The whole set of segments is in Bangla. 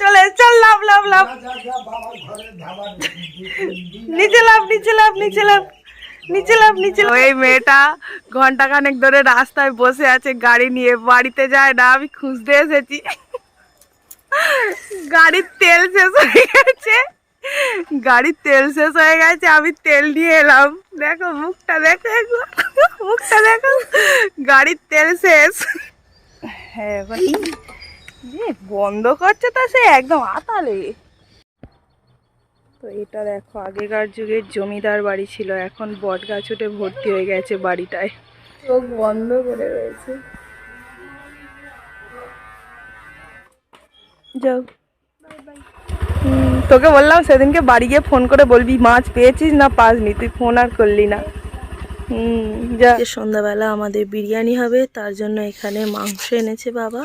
চলে চল লাভ লাভ লাভ। নিচে লাভ নিচে লাভ নিচে লাভ নিচে লাভ নিচে। এই মেয়েটা ঘণ্টা খানেক ধরে রাস্তায় বসে আছে গাড়ি নিয়ে বাড়িতে যায় না আমি খুঁজতে এসেছি। গাড়ির তেল শেষ হয়ে গেছে। গাড়ির তেল শেষ হয়ে গেছে আমি তেল নিয়ে এলাম। দেখো মুখটা দেখো মুখটা দেখো। গাড়ির তেল শেষ। হ্যাঁ যে বন্ধ করছে তো সে একদম আতালে। তো এটা দেখো আগেকার যুগের জমিদার বাড়ি ছিল এখন বট গাছ উঠে ভর্তি হয়ে গেছে বাড়িটায়। চোখ বন্ধ করে রয়েছে। যাও। তোকে বললাম সেদিনকে বাড়ি গিয়ে ফোন করে বলবি মাছ পেয়েছিস না পাসনি? তুই ফোন আর করলি না। হুম যা সন্ধ্যাবেলা আমাদের বিরিয়ানি হবে তার জন্য এখানে মাংস এনেছে বাবা।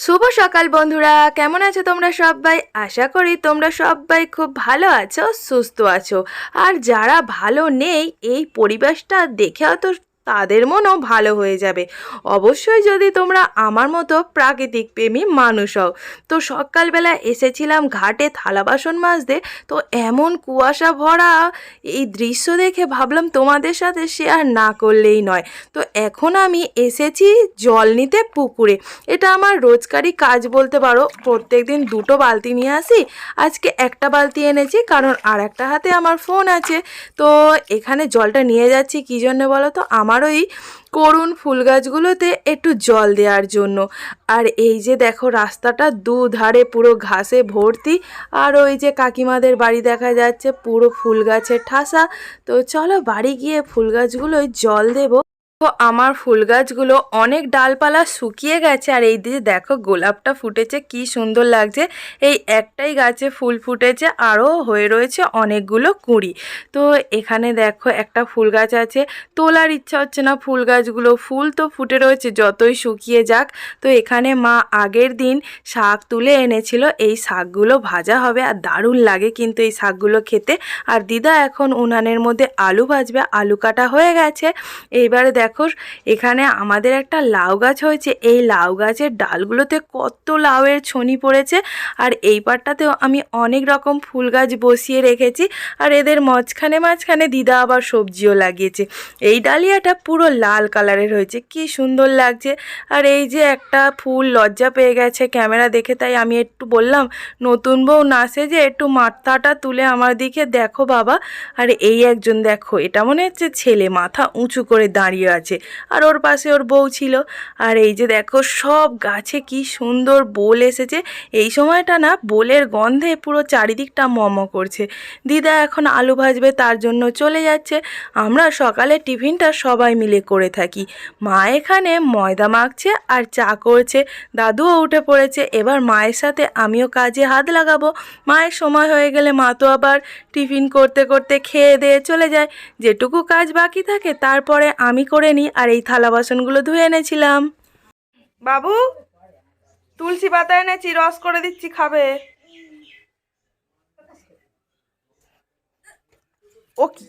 শুভ সকাল বন্ধুরা, কেমন আছো তোমরা সবাই? আশা করি তোমরা সবাই খুব ভালো আছো, সুস্থ আছো। আর যারা ভালো নেই, এই পরিবেশটা দেখেও তো তাদের মনও ভালো হয়ে যাবে। অবশ্যই যদি তোমরা আমার মতো প্রাকৃতিক প্রেমী মানুষ হও। তো সকালবেলা এসেছিলাম ঘাটে থালা বাসন মাজতে। তো এমন কুয়াশা ভরা এই দৃশ্য দেখে ভাবলাম তোমাদের সাথে শেয়ার না করলেই নয়। তো এখন আমি এসেছি জল নিতে পুকুরে। এটা আমার রোজকারই কাজ বলতে পারো। প্রত্যেক দিন দুটো বালতি নিয়ে আসি। আজকে একটা বালতি এনেছি কারণ আর একটা হাতে আমার ফোন আছে। তো এখানে জলটা নিয়ে যাচ্ছি। কী জন্য বলো তো? আমার ওই করুণ ফুল গাছগুলোতে একটু জল দেওয়ার জন্য। আর এই যে দেখো রাস্তাটা দুধারে পুরো ঘাসে ভর্তি, আর ওই যে কাকিমাদের বাড়ি দেখা যাচ্ছে পুরো ফুল গাছের ঠাসা। তো চলো বাড়ি গিয়ে ফুল গাছগুলোয় জল দেবো। আমার ফুল গাছগুলো অনেক ডালপালা শুকিয়ে গেছে আর এই দিকে দেখো গোলাপটা ফুটেছে, কি সুন্দর লাগছে। এই একটাই গাছে ফুল ফুটেছে, আরও হয়ে রয়েছে অনেকগুলো কুঁড়ি। তো এখানে দেখো একটা ফুল গাছ আছে, তোলার ইচ্ছা হচ্ছে না ফুল গাছগুলো, ফুল তো ফুটে রয়েছে, যতই শুকিয়ে যাক। তো এখানে মা আগের দিন শাক তুলে এনেছিল, এই শাকগুলো ভাজা হবে আর দারুণ লাগে কিন্তু এই শাকগুলো খেতে। আর দিদা এখন উনানের মধ্যে আলু ভাজবে, আলু কাটা হয়ে গেছে। এইবারে দেখো এখানে আমাদের একটা লাউ গাছ হয়েছে। এই লাউ গাছের ডালগুলোতে কত লাউয়ের ছনি পড়েছে। আর এই পাটটাতেও আমি অনেক রকম ফুল গাছ বসিয়ে রেখেছি। আর এদের মাঝখানে মাঝখানে দিদা আবার সবজিও লাগিয়েছে। এই ডালিয়াটা পুরো লাল কালারের হয়েছে। কি সুন্দর লাগছে। আর এই যে একটা ফুল লজ্জা পেয়ে গেছে ক্যামেরা দেখে, তাই আমি একটু বললাম, নতুন বউ না যে একটু মাথাটা তুলে আমার দিকে দেখো বাবা। আর এই একজন দেখো, এটা মনে হচ্ছে ছেলে, মাথা উঁচু করে দাঁড়িয়ে আছে। আর ওর পাশে ওর বউ ছিল। আর এই যে দেখো সব গাছে কি সুন্দর বোল এসেছে। এই সময়টা না বোলের গন্ধে পুরো চারিদিকটা মম করছে। দিদা এখন আলু ভাজবে, তার জন্য চলে যাচ্ছে। আমরা সকালে টিফিনটা সবাই মিলে করে থাকি। মা এখানে ময়দা মাখছে আর চা করছে। দাদুও উঠে পড়েছে। এবার মায়ের সাথে আমিও কাজে হাত লাগাবো। মায়ের সময় হয়ে গেলে মা তো আবার টিফিন করতে করতে খেয়ে দিয়ে চলে যায়। যেটুকু কাজ বাকি থাকে, তারপরে আমি করে নিই আর এই থালা বাসনগুলো ধুয়ে এনেছিলাম। বাবু তুলসী পাতা এনেছি রস করে দিচ্ছি খাবে। ও কি?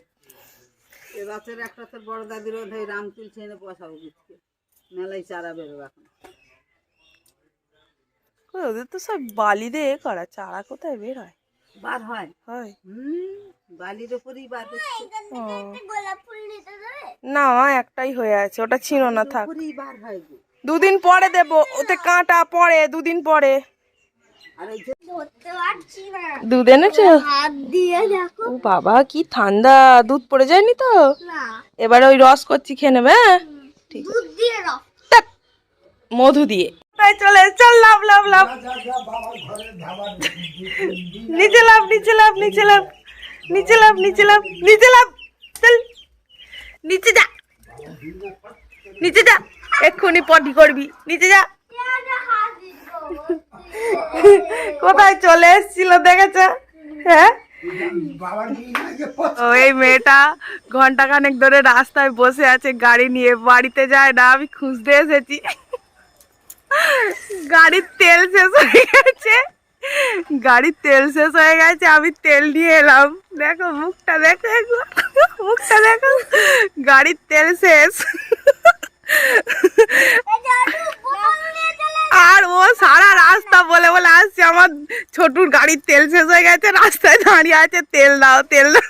এ রাতের এক রাতের বড় দাদির রাম তুলছে এনে বসাবো মেলায় চারা বেরোবে এখন। ওদের তো সব বালি দিয়ে করা চারা কোথায় বের হয়? বার হয়। হয়। হুম বালির ওপরেই বার হচ্ছে। না একটাই হয়ে আছে ওটা ছিল না থাক। বার হয় দুদিন পরে দেবো ওতে কাঁটা পরে দুদিন পরে। আর দুধ এনেছো? ও বাবা কি ঠান্ডা দুধ পড়ে যায়নি তো? এবারে ওই রস করছি খেয়ে নেবে হ্যাঁ? ঠিক মধু দিয়ে। তাই চলে চল লাভ লাভ লাভ। নিচে লাভ নিচে লাভ নিচে লাভ নিচে লাভ নিচে লাভ নিচে লাভ। চল নিচে যা নিচে যা এক্ষুনি পটি করবি নিচে যা। কোথায় চলে এসেছিল দেখেছ? হ্যাঁ? ও এই মেয়েটা ঘণ্টা খানেক ধরে রাস্তায় বসে আছে গাড়ি নিয়ে বাড়িতে যায় না আমি খুঁজতে এসেছি। গাড়ির তেল শেষ হয়ে গেছে। গাড়ির তেল শেষ হয়ে গেছে, আমি তেল নিয়ে এলাম। দেখো, মুখটা দেখো মুখটা দেখো। গাড়ির তেল শেষ। আর ও সারা রাস্তা বলে বলে আসছে, আমার ছোটুর গাড়ির তেল শেষ হয়ে গেছে, রাস্তায় দাঁড়িয়ে আছে, তেল দাও তেল দাও?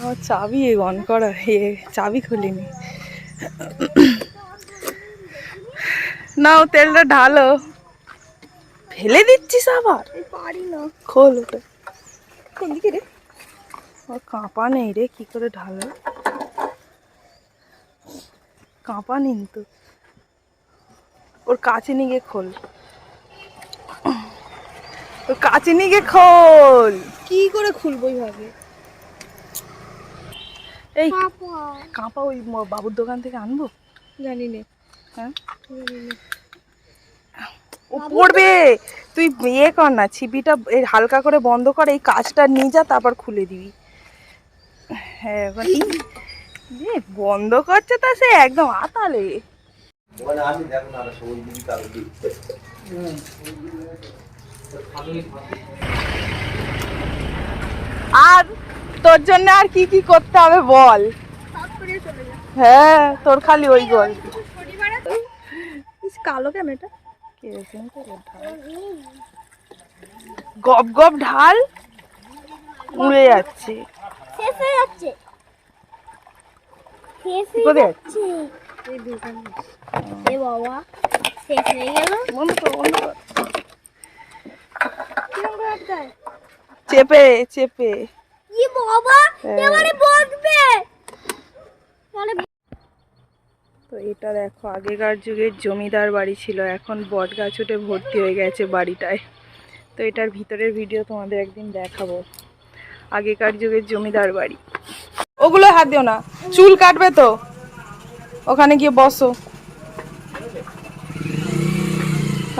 আমার চাবি অন করা হে চাবি খুলিনি। নাও তেলটা ঢালো। ফেলে দিচ্ছিস আবার? পারি না। খোল ওটা। কোন দিকে রে? ও কাঁপা নেই রে কি করে ঢালো? কাঁপা নেই তো। ওর কাছে নিয়ে গিয়ে খোল। ওর কাছে নিয়ে গিয়ে খোল। কি করে খুলবো এইভাবে? এই কাঁপা ওই বাবুর দোকান থেকে আনব? জানি না হ্যাঁ ও পড়বে। তুই ইয়ে কর না ছিপিটা এই হালকা করে বন্ধ কর এই কাজটা নিয়ে যা তারপর খুলে দিবি। হ্যাঁ বন্ধ করছে তা সে একদম আতালে। আর তোর জন্য আর কি কি করতে হবে বল। হ্যাঁ তোর খালি ওই গল কালো কেন এটা? গপ গপ ঢাল উড়ে যাচ্ছে। শেষ হয়ে যাচ্ছে? চেপে চেপে। ই বাবা? হ্যাঁ। এবারে বকবে। তো এটা দেখো আগেকার যুগের জমিদার বাড়ি ছিল এখন বট গাছ উঠে ভর্তি হয়ে গেছে বাড়িটায়। তো এটার ভিতরের ভিডিও তোমাদের একদিন দেখাবো আগেকার যুগের জমিদার বাড়ি। ওগুলো হাত দিও না চুল কাটবে তো। ওখানে গিয়ে বসো।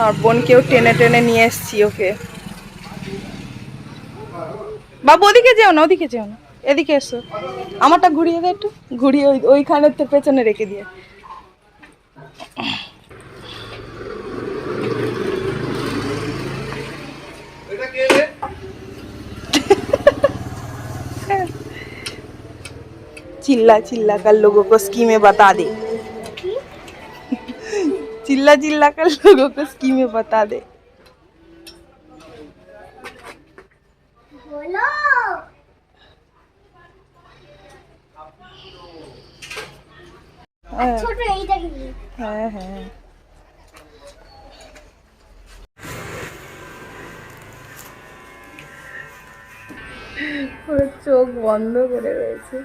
আর বোনকেও টেনে টেনে নিয়ে এসছি ওকে। বাবু ওদিকে যেও না ওদিকে যেও না এদিকে এসো আমারটা ঘুরিয়ে দে একটু ঘুরিয়ে ওই ওইখানে তোর পেছনে রেখে দিয়ে चिल्ला चिल्ला कर लोगों को स्कीमें बता दे चिल्ला चिल्ला कर लोगों को स्कीमें बता दे বলো। হ্যাঁ। ছোট এইটা হ্যাঁ হ্যাঁ। চোখ বন্ধ করে রয়েছে।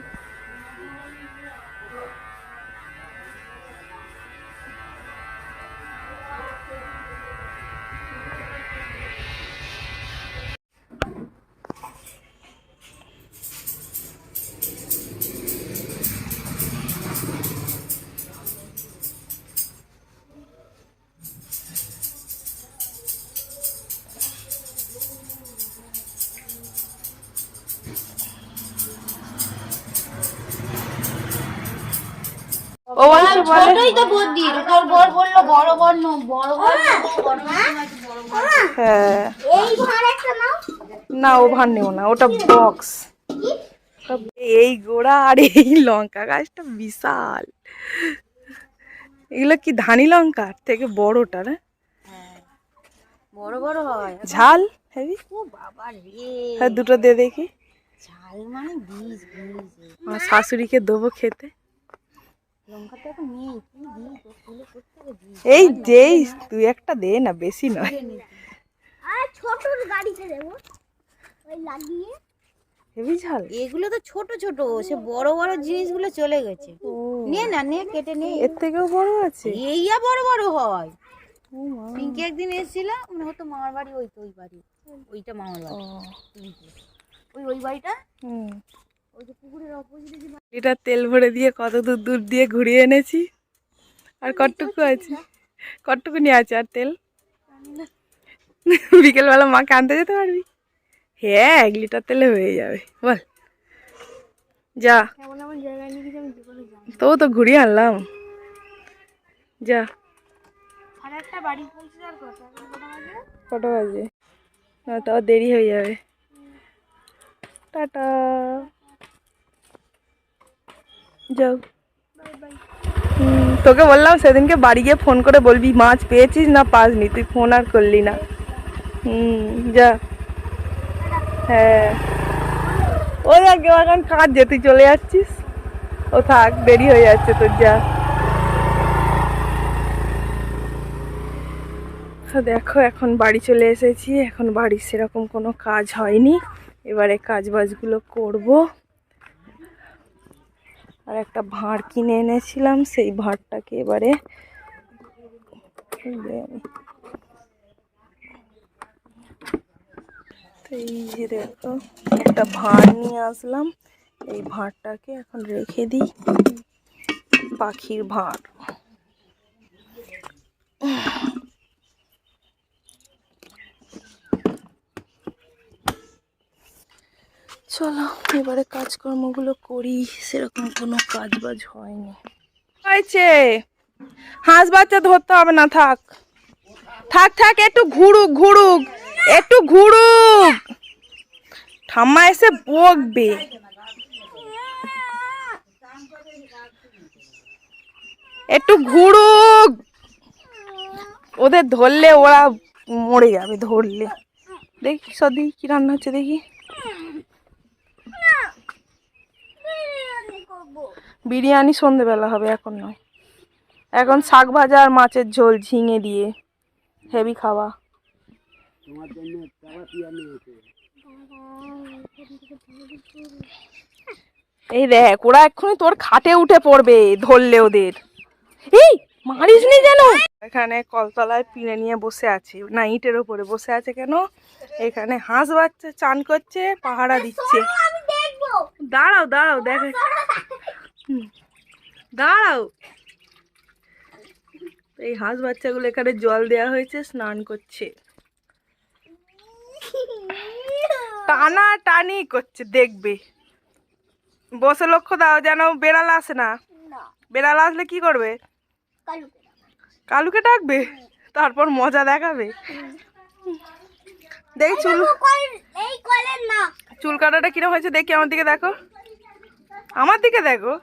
ও বলছে বলে। ছোটই তো বুদ্ধি তোর বর বলল বড় বড় নো বড় বড় বড় হ্যাঁ। এই ভার একটা নাও। না নেও না ওটা বক্স এই গোড়া আর এই লঙ্কা গাছটা বিশাল। এগুলো কি ধানি লঙ্কা থেকে বড়টা না? বড় বড় হয়। ঝাল ও বাবা রে। হ্যাঁ দুটো দে দেখি। ঝাল মানে বীজ বীজ। আমার শাশুড়িকে দেবো খেতে। দিই দিই এই যেই তুই একটা দে না বেশি নয়। আর ছোটর গাড়িতে দেবো ওই লাগিয়ে। হেভি ঝাল। এগুলো তো ছোট ছোট সে বড় বড় জিনিসগুলো চলে গেছে। নে না নে কেটে নে। এর থেকেও বড় আছে। এইয়া বড় বড় হয়। ও পিঙ্কি একদিন এসেছিল মনে হতো মামার বাড়ি ওই তো ওই বাড়ি। ওইটা মামার বাড়ি। ওই ওই বাড়িটা? হুম। লিটার তেল ভরে দিয়ে কত দূর দূর দিয়ে ঘুরিয়ে এনেছি। আর কটটুকু আছে কটটুকু নিয়ে আছে? আর তেল? বিকেলবেলা মাকে আনতে যেতে পারবি? হ্যাঁ এক লিটার তেলে হয়ে যাবে। বল। যা। তবু তো ঘুরিয়ে আনলাম। যা। কটা? বাজে? তাও দেরি হয়ে যাবে। টাটা। যাও। তোকে বললাম সেদিনকে বাড়ি গিয়ে ফোন করে বলবি, মাছ পেয়েছিস না পাসনি, তুই ফোন আর করলি না। হুম, যা। হ্যাঁ। ওই আগে এখন কাজ যে, তুই চলে যাচ্ছিস? ও থাক, দেরি হয়ে যাচ্ছে তোর, যা। দেখো, এখন বাড়ি চলে এসেছি, এখন বাড়ির সেরকম কোনো কাজ হয়নি। এবারে কাজ বাজগুলো করব। আর একটা ভাঁড় কিনে এনেছিলাম, সেই ভাঁড়টাকে এবারে এই যে দেখো, একটা ভাঁড় নিয়ে আসলাম। এই ভাঁড়টাকে এখন রেখে দিই। পাখির ভাঁড় চলো এবারে কাজকর্মগুলো করি, সেরকম কোনো কাজ বাজ হয়নি। হয়েছে। হাঁস বাচ্চা ধরতে হবে না, থাক। থাক থাক, একটু ঘুরুক ঘুরুক, একটু ঘুরুক। ঠাম্মা এসে বকবে। একটু ঘুরুক। ওদের ধরলে ওরা মরে যাবে, ধরলে। দেখি সদি কি রান্না হচ্ছে, দেখি। বিরিয়ানি সন্ধেবেলা হবে এখন নয়। এখন শাক ভাজা আর মাছের ঝোল ঝিঙে দিয়ে হেভি খাওয়া। এই দেখ ওরা এক্ষুনি তোর খাটে উঠে পড়বে ধরলে ওদের। এই মারিস নি যেন? এখানে কলতলায় পিড়ে নিয়ে বসে আছে না ইটের ওপরে বসে আছে কেন? এখানে হাঁস বাচ্চা চান করছে পাহারা দিচ্ছে। দাঁড়াও দাঁড়াও দেখ। দাঁড়াও। এই হাঁস বাচ্চাগুলো এখানে জল দেওয়া হয়েছে স্নান করছে। টানা টানি করছে দেখবে। বসে লক্ষ্য দাও যেন বেড়াল আসে না। বেড়াল আসলে কি করবে? কালুকে ডাকবে? তারপর মজা দেখাবে। দেখি চুল চুল কাটাটা কিরম হয়েছে দেখি আমার দিকে দেখো। আমার দিকে দেখো।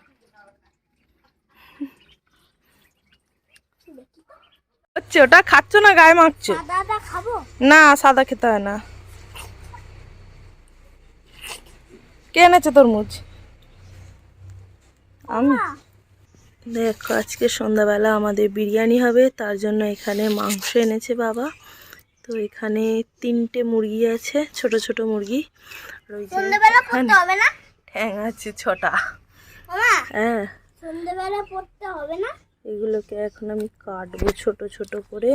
হচ্ছে ওটা খাচ্ছ না গায়ে মাখছো? না সাদা খেতে হয় না। কে এনেছে তরমুজ? আমি। দেখো আজকে সন্ধ্যাবেলা আমাদের বিরিয়ানি হবে তার জন্য এখানে মাংস এনেছে বাবা। তো এখানে তিনটে মুরগি আছে ছোট ছোট মুরগি। আর ওই যে সন্ধ্যেবেলা এখানে পড়তে হবে না? ঠ্যাং আছে ছটা। হ্যাঁ। সন্ধ্যেবেলা পড়তে হবে না? এগুলোকে এখন আমি কাটবো ছোট ছোট করে।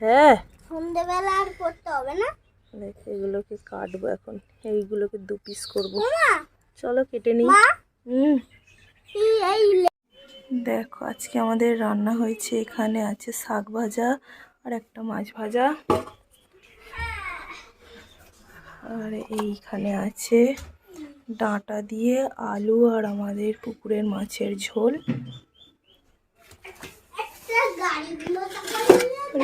হ্যাঁ। সন্ধ্যেবেলা আর পড়তে হবে না? দেখ এগুলোকে কাটবো এখন। এইগুলোকে দু পিস করব। চলো কেটে নিই। হুম। দেখো আজকে আমাদের রান্না হয়েছে। এখানে আছে শাক ভাজা আর একটা মাছ ভাজা। আর এইখানে আছে ডাঁটা দিয়ে আলু আর আমাদের পুকুরের মাছের ঝোল।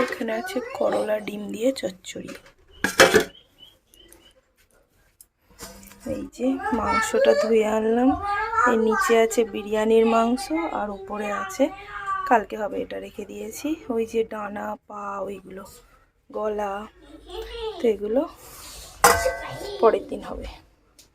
এখানে আছে করলা ডিম দিয়ে চচ্চড়ি। এই যে মাংসটা ধুয়ে আনলাম। এর নিচে আছে বিরিয়ানির মাংস আর উপরে আছে, কালকে হবে এটা রেখে দিয়েছি, ওই যে ডানা, পা, ওইগুলো, গলা, তো এগুলো পরের দিন হবে।